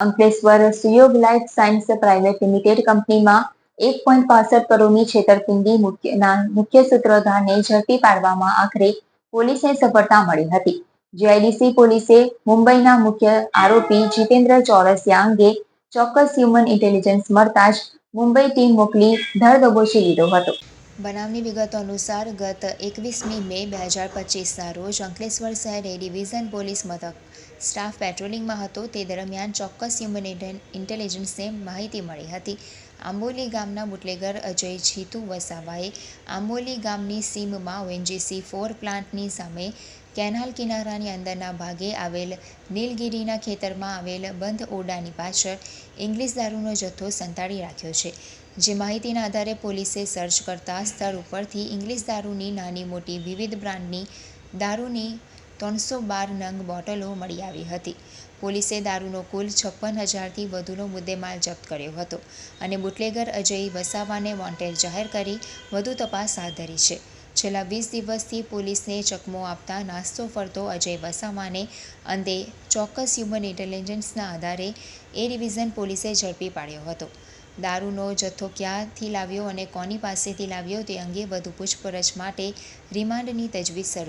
Ankleshwar Suyog life science private limited કંપનીમાં એક point પાસઠ કરોડની છેતરપિંડી મુખ્યના મુખ્ય સૂત્રધારને ઝડપી પાડવામાં આખરે પોલીસને સફળતા મળી હતી. જીઆઈડીસી પોલીસે મુંબઈના મુખ્ય આરોપી જીતેન્દ્ર ચોરસિયા અંગે ચોક્કસ હ્યુમન ઇન્ટેલિજન્સ મળતા જ મુંબઈ ટીમ મોકલી ધરદબોચી લીધો હતો. બનાવની વિગતો અનુસાર ગત એકવીસમી મે બે હજાર પચીસના રોજ અંકલેશ્વર શહેર ડિવિઝન પોલીસ મથક સ્ટાફ પેટ્રોલિંગમાં હતો. તે દરમિયાન ચોક્કસ હ્યુમન ઇન્ટેલિજન્સને માહિતી મળી હતી. આંબોલી ગામના બુટલેગર અજય જીતુ વસાવાએ આંબોલી ગામની સીમમાં ઓએનજીસી ફોર પ્લાન્ટની સામે કેનાલ કિનારાની અંદરના ભાગે આવેલ નીલગિરીના ખેતરમાં આવેલ બંધ ઓરડાની પાછળ ઇંગ્લિશ દારૂનો જથ્થો સંતાડી રાખ્યો છે. જે માહિતીના આધારે પોલીસે સર્ચ કરતા સ્થળ ઉપરથી ઇંગ્લિશ દારૂની નાની મોટી વિવિધ બ્રાન્ડની દારૂની ત્રણસો બાર નંગ બોટલો મળી આવી હતી. પોલીસે દારૂનો કુલ છપ્પન હજારથી વધુનો મુદ્દેમાલ જપ્ત કર્યો હતો અને બુટલેગર અજય વસાવાને વોન્ટેડ જાહેર કરી વધુ તપાસ હાથ ધરી છે. છેલ્લા વીસ દિવસથી પોલીસને ચકમો આપતા નાસ્તો ફરતો અજય વસાવાને અંતે ચોક્કસ હ્યુમન ઇન્ટેલિજન્સના આધારે એ ડિવિઝન પોલીસે ઝડપી પાડ્યો હતો. દારૂનો જથ્થો ક્યાંથી લાવ્યો અને કોની પાસેથી લાવ્યો તે અંગે વધુ પૂછપરછ માટે રિમાન્ડની તજવીજ શરૂ